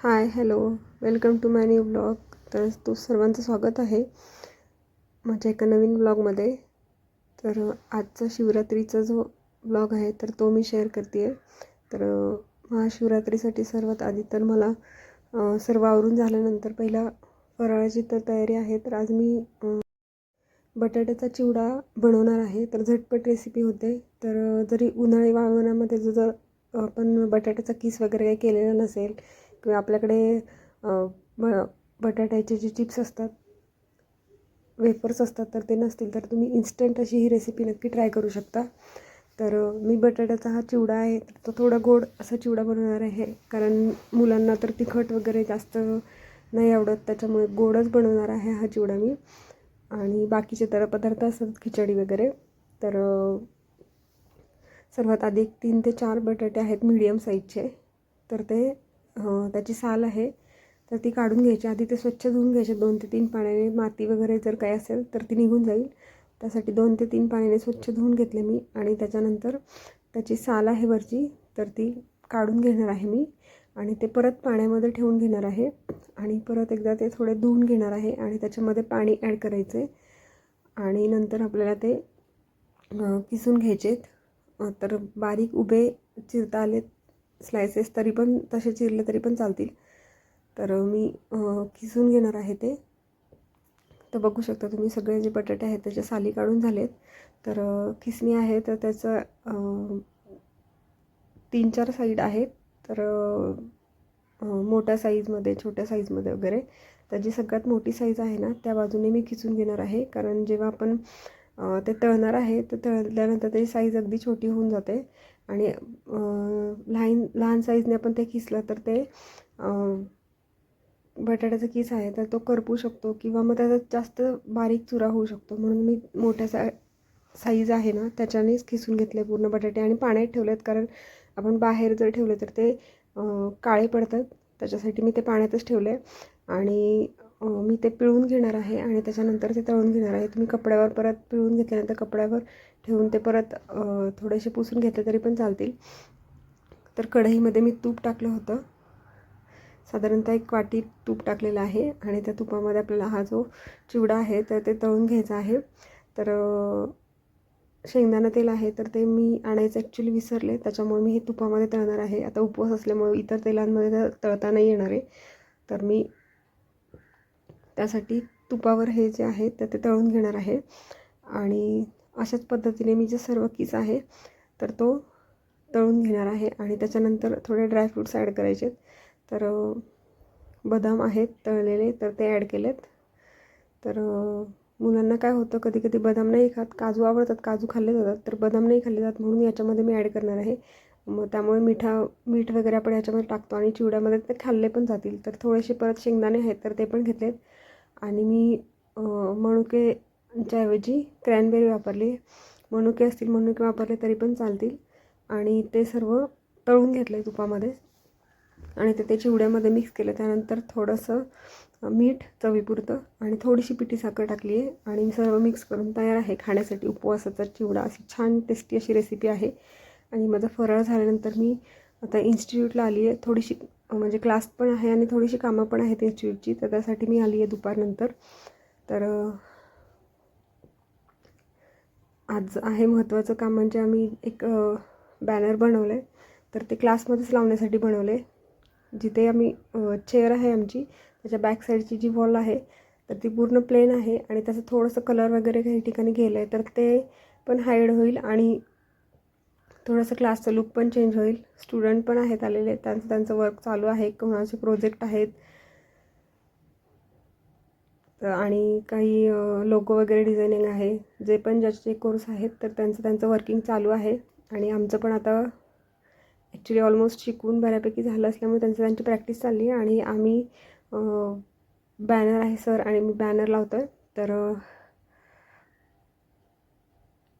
Hi hello. Welcome to my new blog. तर तू सर्वांचं स्वागत आहे माझ्या एका नवीन ब्लॉगमध्ये. तर आजचा शिवरात्रीचा जो ब्लॉग आहे तर तो मी शेअर करते आहे तर महाशिवरात्रीसाठी सर्वात आधी तर मला सर्व आवरून झाल्यानंतर पहिला फराळाची तर तयारी आहे तर आज मी बटाट्याचा चिवडा बनवणार आहे. तर झटपट रेसिपी होते. तर जरी उन्हाळी वाळवण्यामध्ये जर आपण बटाट्याचा किस वगैरे काही केलेला नसेल किंवा आपल्याकडे ब बटाट्याचे जे चिप्स असतात वेफर्स असतात तर ते नसतील तर तुम्ही इन्स्टंट अशी ही रेसिपी नक्की ट्राय करू शकता. तर मी बटाट्याचा हा चिवडा आहे तर तो थोडा गोड असा चिवडा बनवणार आहे कारण मुलांना तर तिखट वगैरे जास्त नाही आवडत त्याच्यामुळे गोडच बनवणार आहे हा चिवडा मी. आणि बाकीचे तर पदार्थ असतात खिचडी वगैरे. तर सर्वात आधी एक तीन ते चार बटाटे आहेत मीडियम साईजचे तर ते त्याची साल आहे तर ती काढून घ्यायची. आधी ते स्वच्छ धुवून घ्यायचे दोन ते तीन पाण्याने. माती वगैरे जर काही असेल तर ती निघून जाईल. त्यासाठी दोन ते तीन पाण्याने स्वच्छ धुवून घेतले मी. आणि त्याच्यानंतर त्याची साल आहे वरची तर ती काढून घेणार आहे मी. आणि ते परत पाण्यामध्ये ठेवून घेणार आहे. आणि परत एकदा ते थोडे धुवून घेणार आहे. आणि त्याच्यामध्ये पाणी ॲड करायचे. आणि नंतर आपल्याला ते किसून घ्यायचेत. तर बारीक उभे चिरता आले स्लायसेस तरी पण तसे चिरले तरी पण चालतील. तर मी किसून घेणार आहे ते. तर बघू शकता तुम्ही सगळे जे बटाटे आहेत त्याच्या साली काढून झालेत. तर किसणी आहे तर त्याचं तीन चार साईड आहेत. तर मोठ्या साईजमध्ये छोट्या साईजमध्ये वगैरे. तर जी सगळ्यात मोठी साईज आहे ना त्या बाजूने मी खिचून घेणार आहे. कारण जेव्हा आपण ते तळणार आहे तर तळल्यानंतर त्याची साईज अगदी छोटी होऊन जाते. आणि लहान लहान साईजने आपण ते किसलं तर ते बटाट्याचा किस आहे तर तो करपू शकतो किंवा मग त्याचा जास्त बारीक चुरा होऊ शकतो. म्हणून मी मोठ्या सा साईज आहे ना त्याच्यानेच खिसून घेतले पूर्ण बटाटे आणि पाण्यात ठेवलेत. कारण आपण बाहेर जर ठेवले तर ते काळे पडतात. त्याच्यासाठी मी ते पाण्यातच ठेवले. आणि मी ते पिळून घेणार आहे आणि त्याच्यानंतर ते तळून घेणार आहे. तुम्ही कपड्यावर परत पिळून घेतल्यानंतर कपड्यावर ठेवून ते परत थोडेसे पुसून घेतले तरी पण चालतील. तर कढईमध्ये मी तूप टाकलं होतं. साधारणतः एक वाटी तूप टाकलेलं आहे आणि त्या तुपामध्ये आपल्याला हा जो चिवडा आहे तर ते तळून घ्यायचा आहे. तर शेंगदाणा तेल आहे तर ते मी आणायचं ॲक्च्युली विसरले. त्याच्यामुळे मी हे तुपामध्ये तळणार आहे. आता उपवास असल्यामुळे इतर तेलांमध्ये तर तळता नाही येणार आहे. तर मी त्यासाठी तुपावर हे जे आहे तर ते तळून घेणार आहे. आणि अशाच पद्धतीने मी जे सर्व किस आहे तर तो तळून घेणार आहे आणि त्याच्यानंतर थोडे ड्रायफ्रूट्स ॲड करायचे तर बदाम आहेत तळलेले तर ते ॲड केलेत. तर मुलांना काय होतं कधी कधी बदाम नाही खात काजू आवडतात काजू खाल्ले जातात तर बदाम नाही खाल्ले जात म्हणून याच्यामध्ये मी ॲड करणार आहे. मग त्यामुळे मिठा मीठ वगैरे आपण याच्यामध्ये टाकतो आणि चिवड्यामध्ये ते खाल्ले पण जातील. तर थोडेसे परत शेंगदाणे आहेत तर ते पण घेतलेत. आणि मी मणुके च्याऐवजी क्रॅनबेरी वापरली मनुके असतील मनुके वापरले तरी पण चालतील. आणि ते सर्व तळून घेतलं तुपामध्ये. आणि ते ते चिवड्यामध्ये मिक्स केलं. त्यानंतर थोडंसं मीठ चवीपुरतं आणि थोडीशी पिठी साखर टाकली आहे. आणि सर्व मिक्स करून तयार आहे खाण्यासाठी. उपवासाचा चिवडा अशी छान टेस्टी अशी रेसिपी आहे. आणि माझा फराळ झाल्यानंतर मी आता इन्स्टिट्यूटला आली आहे. थोडीशी म्हणजे क्लास पण आहे आणि थोडीशी कामं पण आहेत इन्स्टिट्यूटची तर त्यासाठी मी आली आहे दुपारनंतर. तर आज आहे महत्त्वाचं काम म्हणजे आम्ही एक बॅनर बनवलं आहे तर ते क्लासमध्येच लावण्यासाठी बनवले जिथे आम्ही चेअर आहे आमची त्याच्या बॅक साईडची जी वॉल आहे तर ती पूर्ण प्लेन आहे आणि त्याचं थोडंसं कलर वगैरे काही ठिकाणी गेलं आहे तर ते पण हाईड होईल आणि थोडंसं क्लासचं लुक पण चेंज होईल. स्टुडंट पण आहेत आलेले त्यांचं त्यांचं वर्क चालू आहे कोणाचे प्रोजेक्ट आहेत तर आणि काही लोगो वगैरे डिझायनिंग आहे. जे पण ज्याचे कोर्स आहेत तर त्यांचं त्यांचं वर्किंग चालू आहे. आणि आमचं पण आता ॲक्च्युली ऑलमोस्ट शिकून बऱ्यापैकी झालं असल्यामुळे त्यांचं त्यांची प्रॅक्टिस चालली आणि आम्ही बॅनर आहे सर आणि मी बॅनर लावतो आहे तर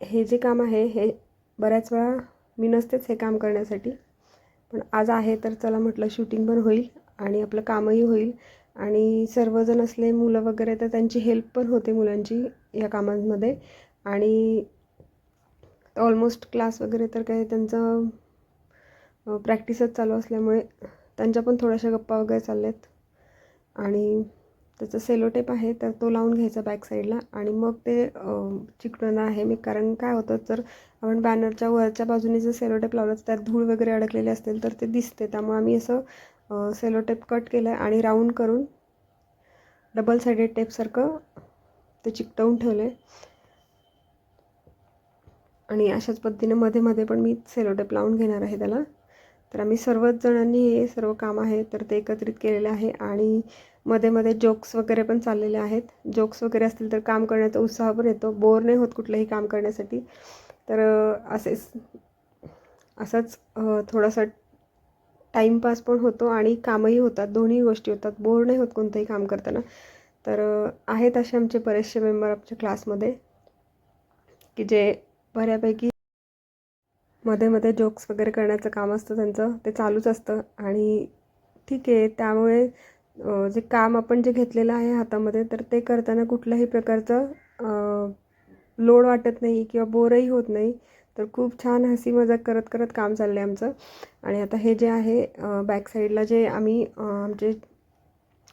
हे जे काम आहे हे बऱ्याच वेळा मी नसतेच हे काम करण्यासाठी. पण आज आहे तर चला म्हटलं शूटिंग पण होईल आणि आपलं कामही होईल. आणि सर्वजण असले मुलं वगैरे तर त्यांची हेल्प पण होते मुलांची या कामांमध्ये. आणि ऑलमोस्ट क्लास वगैरे तर काही त्यांचं प्रॅक्टिसच चालू असल्यामुळे त्यांच्या पण थोड्याशा गप्पा वगैरे चालल्यात. आणि त्याचं सेलो टेप आहे तर तो लावून घ्यायचा बॅक साईडला आणि मग ते चिकटवणार आहे. मी कारण काय होतं जर आपण बॅनरच्या वरच्या बाजूने जर सेलो टेप लावलं तर त्यात धूळ वगैरे अडकलेले असतील तर ते दिसते. त्यामुळे आम्ही असं सेलो टेप कट केलं आहे आणि राऊंड करून डबल साईडेड टेपसारखं ते चिकटवून ठेवलं आहे आणि अशाच पद्धतीने मध्ये मध्ये पण मी सेलो टेप लावून घेणार आहे त्याला. तर आम्ही सर्वच जणांनी हे सर्व काम आहे तर ते एकत्रित केलेलं आहे आणि मध्ये मध्ये जोक्स वगैरे पण चाललेले आहेत. जोक्स वगैरे असतील तर काम करण्याचा उत्साह पण येतो. बोर नाही होत कुठलंही काम करण्यासाठी. तर असेच असंच थोडासा टाईमपास पण होतो आणि कामही होतात. दोन्ही गोष्टी होतात. बोर नाही होत कोणतंही काम करताना. तर आहेत असे आमचे बरेचसे मेंबर आमच्या क्लासमध्ये की जे बऱ्यापैकी मध्ये मध्ये जोक्स वगैरे करण्याचं काम असतं त्यांचं ते चालूच असतं. आणि ठीक आहे त्यामुळे जे काम आपण जे घेतलेलं आहे हातामध्ये तर ते करताना कुठल्याही प्रकारचं लोड वाटत नाही किंवा बोरही होत नाही. तर खूप छान हसी मजाक करत करत काम चाललं आहे आमचं. आणि आता हे जे आहे बॅक साईडला जे आम्ही आमचे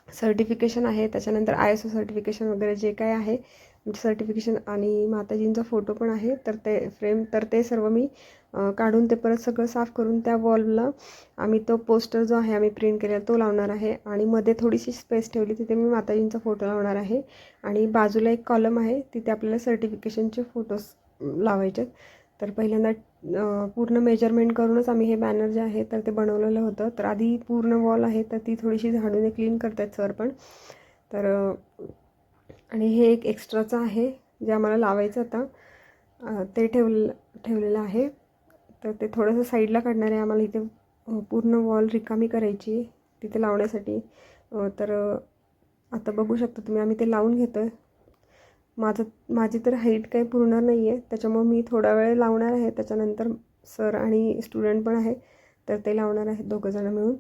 सर्टिफिकेशन आहे त्याच्यानंतर आय एस ओ सर्टिफिकेशन वगैरे जे काय आहे सर्टिफिकेशन आणि माताजींचा फोटो पण आहे तर ते फ्रेम तर ते सर्व मी काढून ते परत सगळं साफ करून त्या वॉलला आम्ही तो पोस्टर जो आहे आम्ही प्रिंट केलेला तो लावणार आहे. आणि मध्ये थोडीशी स्पेस ठेवली तिथे मी माताजींचा फोटो लावणार आहे. आणि बाजूला एक कॉलम आहे तिथे आपल्याला सर्टिफिकेशनचे फोटोज लावायचे तर पहिल्यांदा पूर्ण मेजरमेंट करूनच आम्ही हे बॅनर जे आहे तर ते बनवलेलं होतं. तर आधी पूर्ण वॉल आहे तर ती थोडीशी झाडूने क्लीन करतात सर पण. तर आणि हे एक एक्स्ट्राचं आहे जे आम्हाला लावायचं आता. ते ठेवलं ठेवलेलं आहे. तर ते थोडंसं साईडला काढणार आहे आम्हाला इथे पूर्ण वॉल रिकामी करायची तिथे लावण्यासाठी. तर आता बघू शकता तुम्ही आम्ही ते लावून घेतो आहे माझं माझी तर हाईट काही पूर्ण नाही आहे त्याच्यामुळे मी थोडा वेळ लावणार आहे. त्याच्यानंतर सर आणि स्टुडंट पण आहे. तर ते लावणार आहेत दोघंजणं मिळून.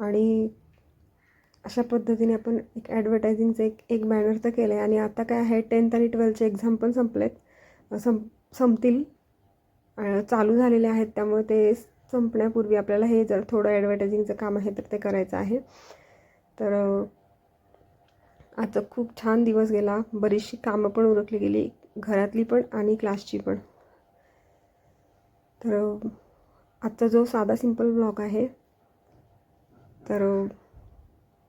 आणि अशा पद्धतीने आपण एक ॲडव्हर्टायझिंगचं एक एक बॅनर तर केलं आहे आणि आता काय आहे टेन्थ आणि ट्वेल्थचे एक्झाम पण संपलेत. सं संपतील. चालू झालेले आहेत. त्यामुळे ते संपण्यापूर्वी आपल्याला हे जर थोडं ॲडव्हर्टायझिंगचं काम आहे तर ते करायचं आहे. तर आजचा खूप छान दिवस गेला. बरीचशी कामं पण उरकली गेली. घरातली पण आणि क्लासची पण. तर आजचा जो साधा सिंपल ब्लॉग आहे तर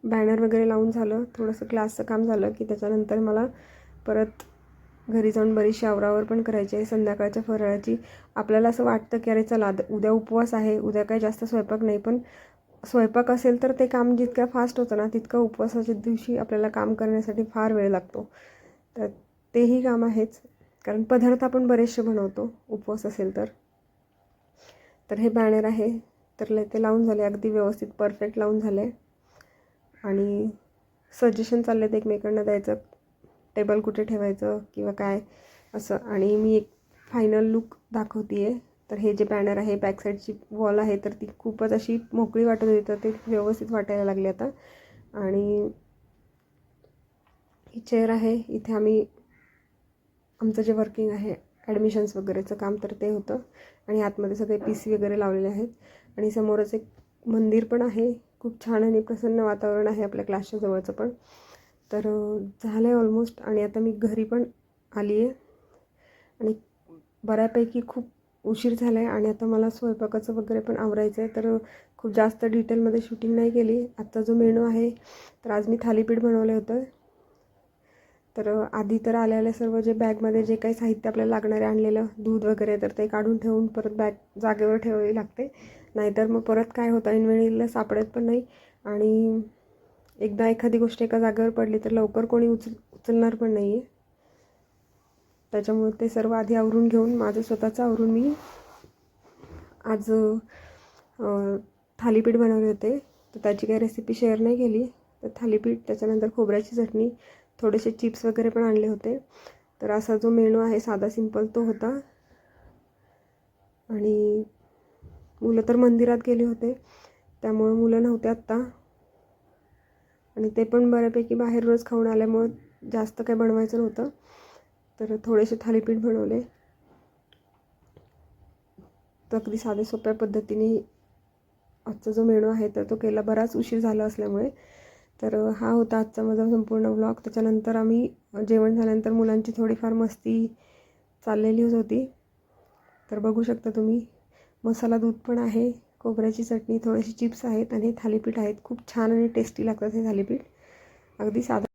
बॅनर वगैरे लावून झालं. थोडंसं क्लासचं काम झालं की त्याच्यानंतर मला परत घरी जाऊन बरीचशी आवरावर पण करायची आहे. संध्याकाळच्या फराळाची. आपल्याला असं वाटतं की अरे चला उद्या उपवास आहे. उद्या काही जास्त स्वयंपाक नाही पण स्वयंपाक असेल तर ते काम जितकं फास्ट होतं ना तितकं उपवासाच्या दिवशी आपल्याला काम करण्यासाठी फार वेळ लागतो. तर तेही काम आहेच. कारण पदार्थ आपण बरेचसे बनवतो उपवास असेल तर. तर हे बॅनर आहे. तर ते लावून झाले अगदी व्यवस्थित परफेक्ट लावून झाले. आणि सजेशन चालले आहेत एकमेकांना द्यायचं. टेबल कुठे ठेवायचं किंवा काय असं. आणि मी एक फायनल लुक दाखवते आहे तर हे जे बॅनर आहे बॅक साईडची वॉल आहे तर ती खूपच अशी मोकळी वाटत होती. तर ते व्यवस्थित वाटायला लागली आता. आणि ही चेअर आहे. इथे आम्ही आमचं जे वर्किंग आहे ॲडमिशन्स वगैरेचं काम तर ते होतं. आणि आतमध्ये सगळे पी सी वगैरे लावलेले आहेत. आणि समोरच एक मंदिर पण आहे. खूप छान आणि प्रसन्न वातावरण आहे आपल्या क्लासच्या जवळचं पण. तर झालं आहे ऑलमोस्ट आणि आता मी घरी पण आली आहे आणि बऱ्यापैकी खूप उशीर झाला आहे आणि आता मला स्वयंपाकाचं वगैरे पण आवरायचं आहे तर खूप जास्त डिटेलमध्ये शूटिंग नाही केली. आत्ता जो मेनू आहे तर आज मी थालीपीठ बनवलं होतं. तर आधी तर आलेले सर्व जे बॅगमध्ये जे काही साहित्य आपल्याला लागणारे आणलेलं दूध वगैरे तर ते काढून ठेवून परत बॅग जागेवर ठेवावी लागते. नाहीतर मग परत काय होतं ऐनवेळीला सापडत पण नाही. आणि एकदा एखादी गोष्ट एका जागेवर पडली तर लवकर कोणी उचल उचलणार पण नाही आहे त्याच्यामुळे ते सर्व आधी आवरून घेऊन माझं स्वतःचं आवरून मी आज थालीपीठ बनवले होते. तर त्याची काही रेसिपी शेअर नाही केली. तर थालीपीठ त्याच्यानंतर खोबऱ्याची चटणी थोडेसे चिप्स वगैरे पण आणले होते. तर असा जो मेनू आहे साधा सिंपल तो होता. आणि मुलं तर मंदिरात गेले होते. त्यामुळं मुलं नव्हते आत्ता. आणि ते पण बऱ्यापैकी बाहेर रोज खाऊन आल्यामुळं जास्त काही बनवायचं नव्हतं. तर थोडेसे थालीपीठ बनवले तर अगदी साधे सोप्या पद्धतीने आजचा जो मेनू आहे तर तो केला. बराच उशीर झाला असल्यामुळे. तर हा होता आजचा माझा संपूर्ण ब्लॉग त्याच्यानंतर आम्ही जेवण झाल्यानंतर मुलांची थोडीफार मस्ती चाललेलीच होती. तर बघू शकता तुम्ही मसाला दूध पण आहे खोबऱ्याची चटणी थोडेसे चिप्स आहेत आणि हे थालीपीठ आहेत. खूप छान आणि टेस्टी लागतात हे थालीपीठ. अगदी साधा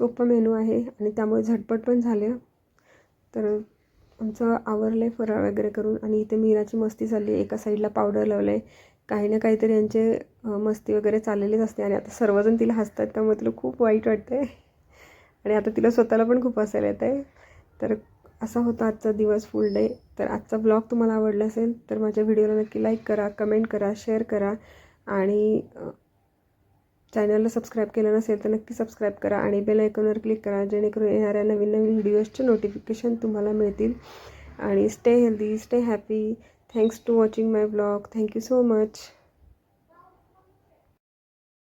सोपं मेनू आहे आणि त्यामुळे झटपट पण झालं. तर आमचं आवरलं आहे फराळ वगैरे करून आणि इथे मीराची मस्ती चालली आहे. एका साईडला पावडर लावलं आहे काही ना काहीतरी यांचे मस्ती वगैरे चाललेलीच असते आणि आता सर्वजण तिला हसतात त्यामुळे तिला खूप वाईट वाटतं आहे आणि आता तिला स्वतःला पण खूप हसायला येत आहे तर असा होता आजचा दिवस फुल डे तर आजचा ब्लॉग तुम्हाला आवडला असेल तर माझ्या व्हिडिओला नक्की लाईक करा कमेंट करा शेअर करा. आणि चॅनलला सबस्क्राईब केलं नसेल तर नक्की सबस्क्राईब करा आणि बेल आयकॉनवर क्लिक करा जेणेकरून येणाऱ्या नवीन नवीन व्हिडिओजचे नोटिफिकेशन तुम्हाला मिळतील. आणि stay healthy stay happy thanks to watching my blog thank you so much